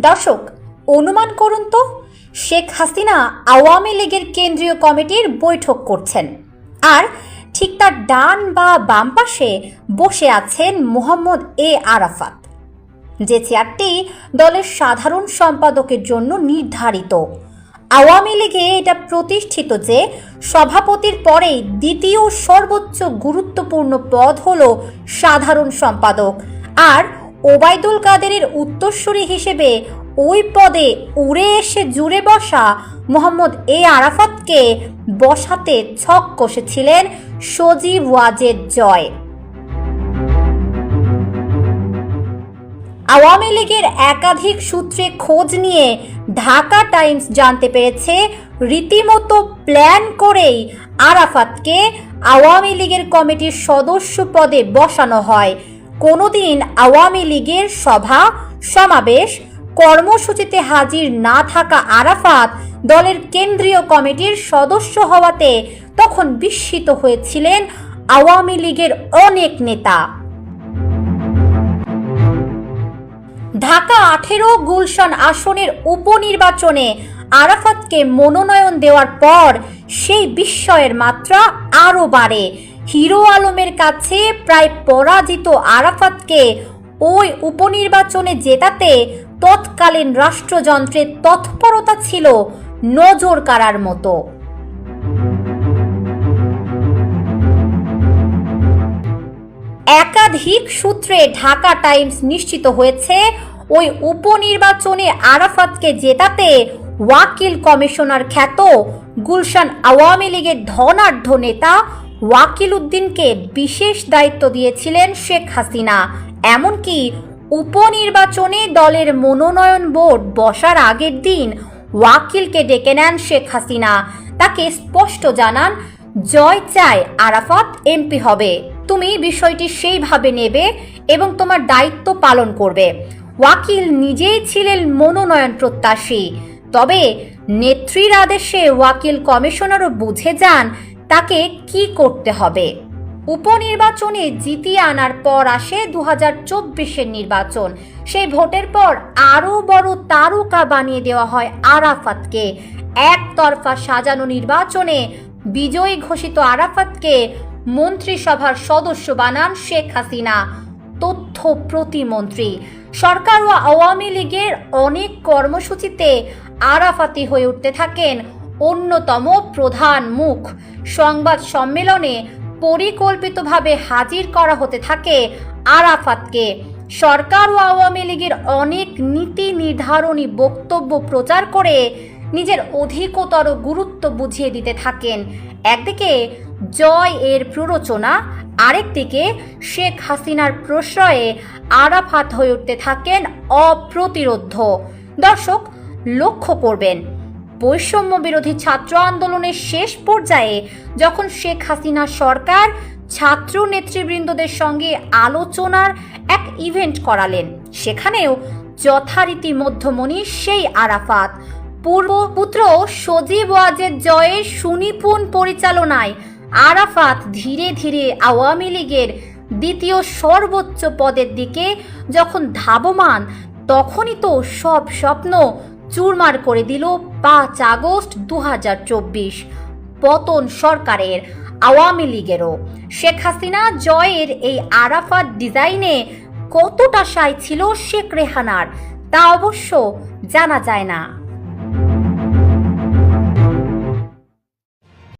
দর্শক, অনুমান করুন তো, শেখ হাসিনা আওয়ামী লীগের কেন্দ্রীয় কমিটির বৈঠক করছেন। আর ঠিক তার ডান বা বাম পাশে বসে আছেন মোহাম্মদ এ আরাফাত। যে চেয়ারটি দলের সাধারণ সম্পাদকের জন্য নির্ধারিত। আওয়ামী লীগে এটা প্রতিষ্ঠিত যে সভাপতির পরেই দ্বিতীয় সর্বোচ্চ গুরুত্বপূর্ণ পদ হল সাধারণ সম্পাদক। আর ওবায়দুল কাদেরের উত্তরসূরি হিসেবে ওই পদে উড়ে এসে জুড়ে বসা মোহাম্মদ এ আরাফাতকে বসাতে ছক কষেছিলেন সজীব ওয়াজেদ জয়। আওয়ামী লীগের একাধিক সূত্রে খোঁজ নিয়ে ঢাকা টাইমস জানতে পেরেছে, রীতিমতো প্ল্যান করেই আরাফাতকে আওয়ামী লীগের কমিটির সদস্য পদে বসানো হয়। কোনোদিন আওয়ামী লীগের সভা, সমাবেশ, কর্মসূচিতে হাজির না থাকা আরাফাত দলের কেন্দ্রীয় কমিটির সদস্য হওয়াতে তখন বিস্মিত হয়েছিলেন আওয়ামী লীগের অনেক নেতা। ঢাকা আঠেরো গুলশান আসনের উপনির্বাচনে আরাফাতকে মনোনয়ন দেওয়ার পর সেই বিস্ময়ের মাত্রা আরও বাড়ে। হিরো আলমের কাছে প্রায় পরাজিত আরাফাতকে ওই উপনির্বাচনে জেতাতে তৎকালীন রাষ্ট্রযন্ত্রের তৎপরতা ছিল নজর কাড়ার মতো। একাধিক সূত্রে ঢাকা টাইমস নিশ্চিত হয়েছে, ওই উপনির্বাচনে আরাফাতকে জেতাতে ওয়াকিল কমিশনার খ্যাত গুলশান আওয়ামী লীগের ধনাঢ্য নেতা ওয়াকিল উদ্দিনকে বিশেষ দায়িত্ব দিয়েছিলেন শেখ হাসিনা। এমনকি উপনির্বাচনে দলের মনোনয়ন বোর্ড বসার আগের দিন ওয়াকিলকে ডেকে নেন শেখ হাসিনা। তাকে স্পষ্ট জানান, জয় চায় আরাফাত এমপি হবে। তুমি বিষয়টি সেইভাবে নেবে এবং তোমার দায়িত্ব পালন করবে। ওয়াকিল নিজেই ছিলেন মনোনয়ন প্রত্যাশী। তবে নেত্রীর আদেশে ওয়াকিল কমিশনারও বুঝে যান তাকে কি করতে হবে? উপনির্বাচনে জিতিয়ে আনার পর আসে দু হাজার চব্বিশের নির্বাচন। সেই ভোটের পর আরও বড় তারকা বানিয়ে দেওয়া হয় আরাফাতকে। একতরফা সাজানো নির্বাচনে বিজয়ী ঘোষিত আরাফাতকে মন্ত্রিসভার সদস্য বানান শেখ হাসিনা, তথ্য প্রতিমন্ত্রী। সরকার ও আওয়ামী লীগের অনেক কর্মসূচিতে আরাফাতি হয়ে উঠতে থাকেন। অন্যতম প্রধান মুখ। সংবাদ সম্মেলনে পরিকল্পিতভাবে হাজির করা হতে থাকে আরাফাতকে। সরকার ও আওয়ামী লীগের অনেক নীতি নির্ধারণী বক্তব্য প্রচার করে নিজের অধিকতর গুরুত্ব বুঝিয়ে দিতে থাকেন। একদিকে জয় এর প্ররোচনা, আরেকদিকে শেখ হাসিনার প্রশ্রয়ে আরাফাত হয়ে উঠতে থাকেন অপ্রতিরোধ্য দর্শক, লক্ষ্য করবেন। বৈষম্য বিরোধী ছাত্র আন্দোলনের শেষ পর্যায়ে যখন শেখ হাসিনা সরকার ছাত্র নেতৃবৃন্দদের সঙ্গে আলোচনার এক ইভেন্ট করালেন। সেখানেও যথারীতি মধ্যমণি সেই আরাফাত। পূর্বপুত্র সজীব ওয়াজেদ জয়ের সুনিপুণ পরিচালনায় আরাফাত ধীরে ধীরে আওয়ামী লীগের দ্বিতীয় সর্বোচ্চ পদের দিকে যখন ধাবমান, তখনই তো সব স্বপ্ন চুরমার করে দিল পাঁচ আগস্ট দু হাজার চব্বিশ পতন সরকারের আওয়ামী লীগেরও। শেখ হাসিনা জয়ের এই আরাফাত ডিজাইনে কতটা সাই ছিল শেখ রেহানার, তা অবশ্য জানা যায় না।